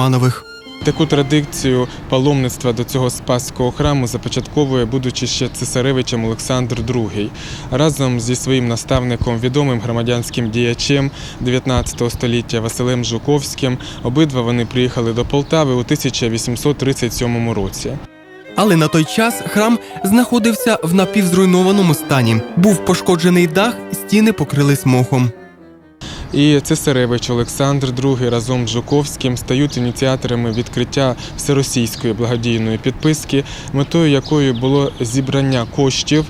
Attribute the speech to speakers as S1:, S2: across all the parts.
S1: Романових.
S2: Таку традицію паломництва до цього спасського храму започатковує, будучи ще цесаревичем Олександр II. Разом зі своїм наставником, відомим громадянським діячем 19 століття Василем Жуковським, обидва вони приїхали до Полтави у 1837 році.
S1: Але на той час храм знаходився в напівзруйнованому стані. Був пошкоджений дах, стіни покрились мохом.
S2: І цесаревич Олександр II разом з Жуковським стають ініціаторами відкриття всеросійської благодійної підписки, метою якої було зібрання коштів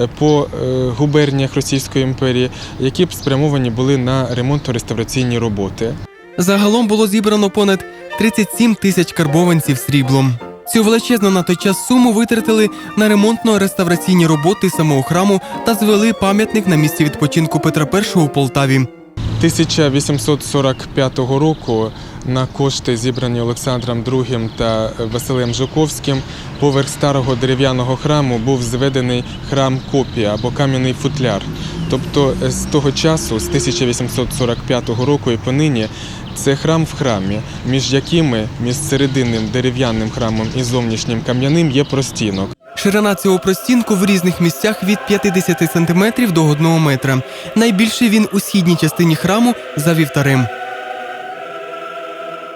S2: е, по е, губерніях Російської імперії, які б спрямовані були на ремонтно-реставраційні роботи.
S1: Загалом було зібрано понад 37 тисяч карбованців сріблом. Цю величезну на той час суму витратили на ремонтно-реставраційні роботи самого храму та звели пам'ятник на місці відпочинку Петра І у Полтаві.
S2: 1845 року на кошти, зібрані Олександром II та Василем Жуковським, поверх старого дерев'яного храму був зведений храм копія або кам'яний футляр. Тобто з того часу, з 1845 року і понині, це храм в храмі, між якими між серединним дерев'яним храмом і зовнішнім кам'яним є простінок.
S1: Ширина цього простінку в різних місцях від 50 см до 1 метра. Найбільший він у східній частині храму за вівтарем.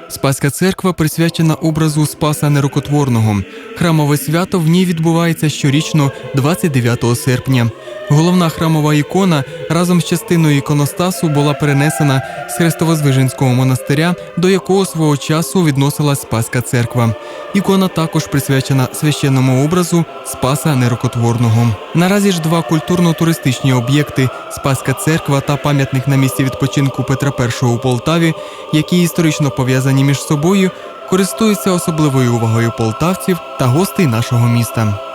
S1: Спаська церква присвячена образу Спаса Нерукотворного. Храмове свято в ній відбувається щорічно 29 серпня. Головна храмова ікона разом з частиною іконостасу була перенесена з Хрестовозвиженського монастиря, до якого свого часу відносилась Спаська церква. Ікона також присвячена священному образу Спаса Нерукотворного. Наразі ж два культурно-туристичні об'єкти Спаська церква та пам'ятник на місці відпочинку Петра І у Полтаві, які історично пов'язані між собою, користуються особливою увагою полтавців та гостей нашого міста.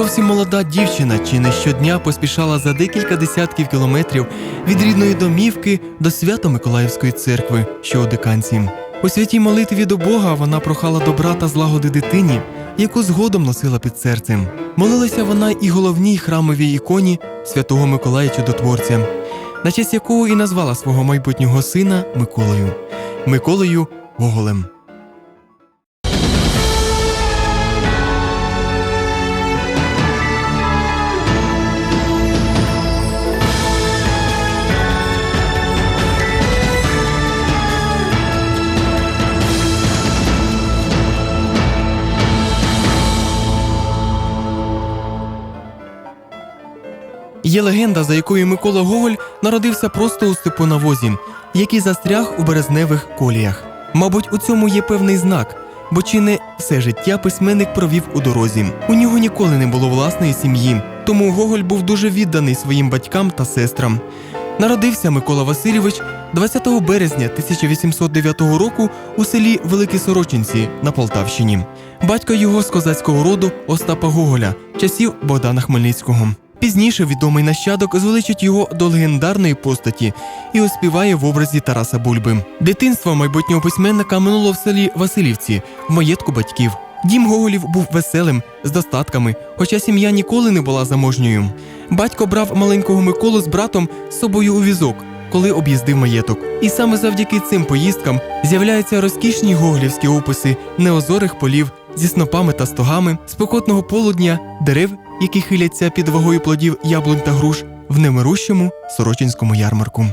S1: Зовсім молода дівчина чи не щодня поспішала за декілька десятків кілометрів від рідної домівки до Свято-Миколаївської церкви, що у диканці. У святій молитві до Бога вона прохала добра та злагоди дитині, яку згодом носила під серцем. Молилася вона і головній храмовій іконі святого Миколая Чудотворця, на честь якого і назвала свого майбутнього сина Миколою, Миколою Гоголем. Є легенда, за якою Микола Гоголь народився просто у степу на возі, який застряг у березневих коліях. Мабуть, у цьому є певний знак, бо чи не все життя письменник провів у дорозі. У нього ніколи не було власної сім'ї, тому Гоголь був дуже відданий своїм батькам та сестрам. Народився Микола Васильович 20 березня 1809 року у селі Великі Сорочинці на Полтавщині. Батько його з козацького роду Остапа Гоголя, часів Богдана Хмельницького. Пізніше відомий нащадок звеличить його до легендарної постаті і оспіває в образі Тараса Бульби. Дитинство майбутнього письменника минуло в селі Василівці, в маєтку батьків. Дім Гоголів був веселим, з достатками, хоча сім'я ніколи не була заможньою. Батько брав маленького Миколу з братом з собою у візок, коли об'їздив маєток. І саме завдяки цим поїздкам з'являються розкішні гоголівські описи неозорих полів зі снопами та стогами, спекотного полудня, дерев, які хиляться під вагою плодів яблунь та груш в немирущому сорочинському ярмарку.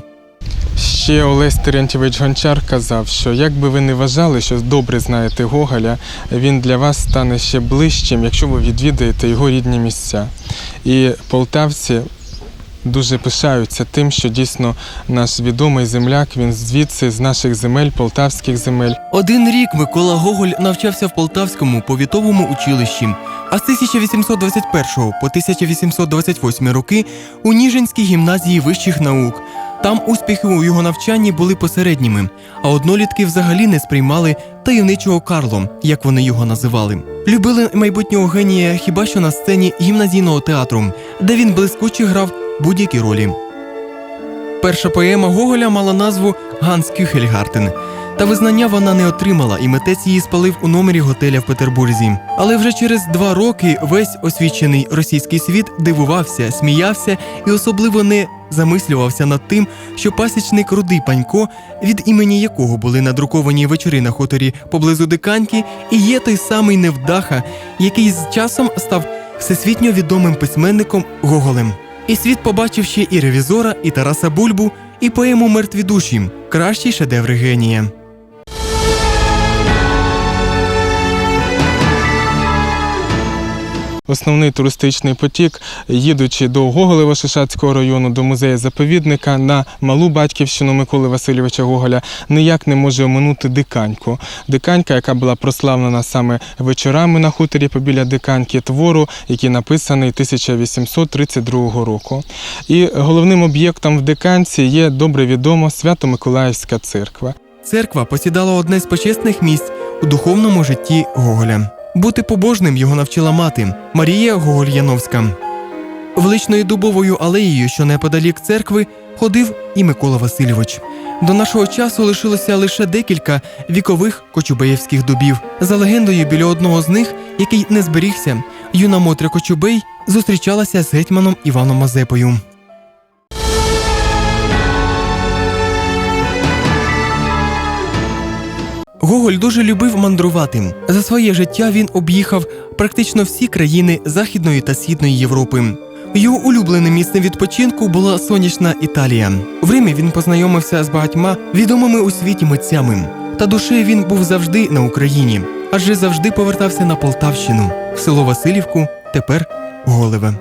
S2: Ще Олесь Терентьєвич Гончар казав, що як би ви не вважали, що добре знаєте Гоголя, він для вас стане ще ближчим, якщо ви відвідаєте його рідні місця. І полтавці дуже пишаються тим, що дійсно наш відомий земляк, він звідси, з наших земель, полтавських земель.
S1: Один рік Микола Гоголь навчався в Полтавському повітовому училищі, а з 1821 по 1828 роки у Ніжинській гімназії вищих наук. Там успіхи у його навчанні були посередніми, а однолітки взагалі не сприймали таємничого Карло, як вони його називали. Любили майбутнього генія хіба що на сцені гімназійного театру, де він блискуче грав будь-які ролі. Перша поема Гоголя мала назву Ганс Кюхельгартен. Та визнання вона не отримала, і митець її спалив у номері готеля в Петербурзі. Але вже через два роки весь освічений російський світ дивувався, сміявся і особливо не замислювався над тим, що пасічник Рудий Панько, від імені якого були надруковані вечори на хуторі поблизу Диканьки, і є той самий невдаха, який з часом став всесвітньо відомим письменником Гоголем. І світ побачив ще і ревізора, і Тараса Бульбу, і поему Мертві душі кращі шедеври генія.
S2: Основний туристичний потік, їдучи до Гоголева Шишацького району, до музею заповідника на малу батьківщину Миколи Васильовича Гоголя, ніяк не може оминути диканьку. Диканька, яка була прославлена саме вечорами на хуторі побіля диканьки, твору, який написаний 1832 року. І головним об'єктом в диканці є добре відомо Свято-Миколаївська церква.
S1: Церква посідала одне з почесних місць у духовному житті Гоголя. Бути побожним його навчила мати Марія Гоголь-Яновська. Величною дубовою алеєю, що неподалік церкви, ходив і Микола Васильович. До нашого часу лишилося лише декілька вікових кочубеївських дубів. За легендою, біля одного з них, який не зберігся, юна Мотря Кочубей зустрічалася з гетьманом Іваном Мазепою. Гоголь дуже любив мандрувати. За своє життя він об'їхав практично всі країни Західної та Східної Європи. Його улюбленим місцем відпочинку була сонячна Італія. В Римі він познайомився з багатьма відомими у світі митцями. Та душею він був завжди на Україні, адже завжди повертався на Полтавщину, в село Васильівку, тепер Голеве.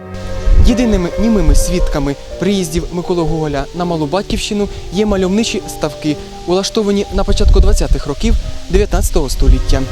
S1: Єдиними німими свідками приїздів Миколи Гоголя на малу батьківщину є мальовничі ставки, улаштовані на початку 20-х років 19 століття.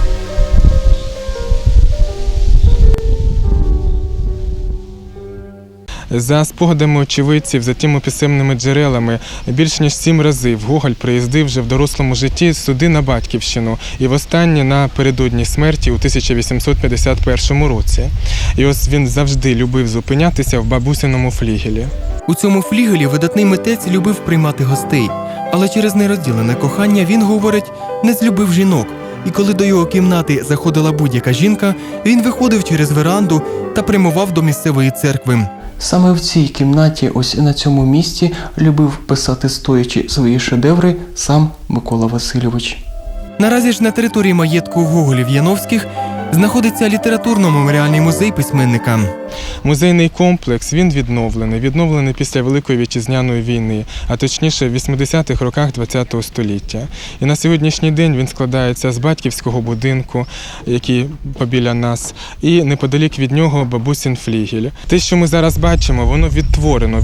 S2: За спогадами очевидців, за тими писемними джерелами, більш ніж сім разів Гоголь приїздив вже в дорослому житті сюди на батьківщину і востаннє напередодні смерті у 1851 році. І ось він завжди любив зупинятися в бабусиному флігелі.
S1: У цьому флігелі видатний митець любив приймати гостей, але через нерозділене кохання він, говорить, не злюбив жінок. І коли до його кімнати заходила будь-яка жінка, він виходив через веранду та прямував до місцевої церкви.
S3: Саме в цій кімнаті, ось на цьому місці, любив писати стоячи свої шедеври сам Микола Васильович.
S1: Наразі ж на території маєтку Гоголів Яновських знаходиться літературно-меморіальний музей письменника.
S2: Музейний комплекс він відновлений, відновлений після Великої вітчизняної війни, а точніше в 80-х роках ХХ століття. І на сьогоднішній день він складається з батьківського будинку, який побіля нас, і неподалік від нього бабусін флігель. Те, що ми зараз бачимо, воно відтворено.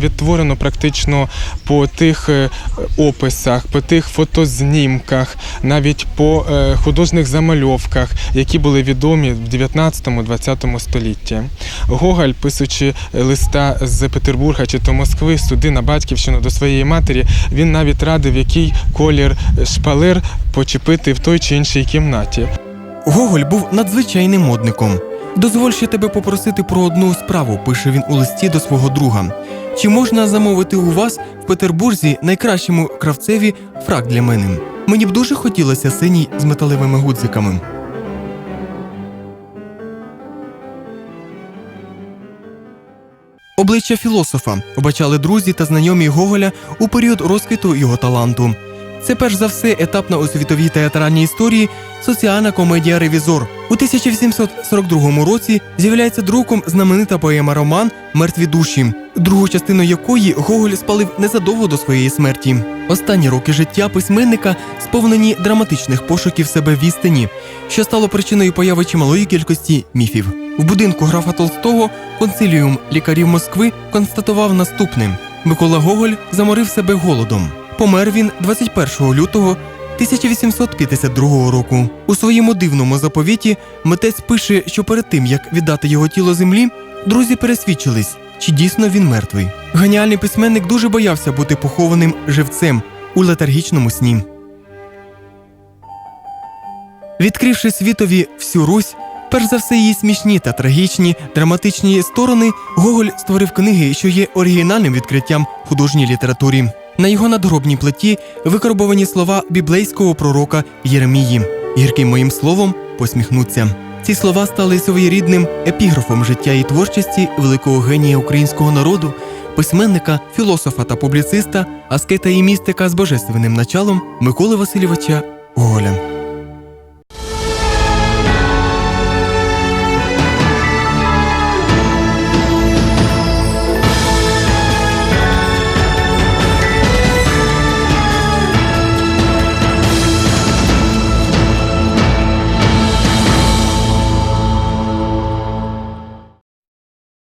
S2: Відтворено практично по тих е, описах, по тих фотознімках, навіть по е, художніх замальовках, які були відомі в 19-20 столітті. Гоголь, писучи листа з Петербурга чи то Москви сюди на батьківщину до своєї матері, він навіть радив, який колір шпалер почепити в той чи іншій кімнаті.
S1: Гоголь був надзвичайним модником. Дозволь ще тебе попросити про одну справу, пише він у листі до свого друга. Чи можна замовити у вас в Петербурзі найкращому кравцеві фрак для мене? Мені б дуже хотілося синій з металевими гудзиками. Обличчя філософа обачали друзі та знайомі Гоголя у період розквіту його таланту. Це перш за все етапна у світовій театральній історії соціальна комедія Ревізор. У 1842 році з'являється друком знаменита поема Роман Мертві душі, другу частину якої Гоголь спалив незадовго до своєї смерті. Останні роки життя письменника сповнені драматичних пошуків себе в істині, що стало причиною появи чималої кількості міфів. В будинку графа Толстого консиліум лікарів Москви констатував наступне: Микола Гоголь заморив себе голодом. Помер він 21 лютого 1852 року. У своєму дивному заповіті митець пише, що перед тим як віддати його тіло землі, друзі пересвідчились, чи дійсно він мертвий. Геніальний письменник дуже боявся бути похованим живцем у летаргічному сні. Відкривши світові всю Русь, перш за все її смішні та трагічні драматичні сторони, Гоголь створив книги, що є оригінальним відкриттям художній літературі. На його надгробній плиті викарбовані слова біблейського пророка Єремії. Гірким моїм словом посміхнуться. Ці слова стали своєрідним епіграфом життя і творчості великого генія українського народу, письменника, філософа та публіциста, аскета і містика з божественним началом Миколи Васильовича Гоголя.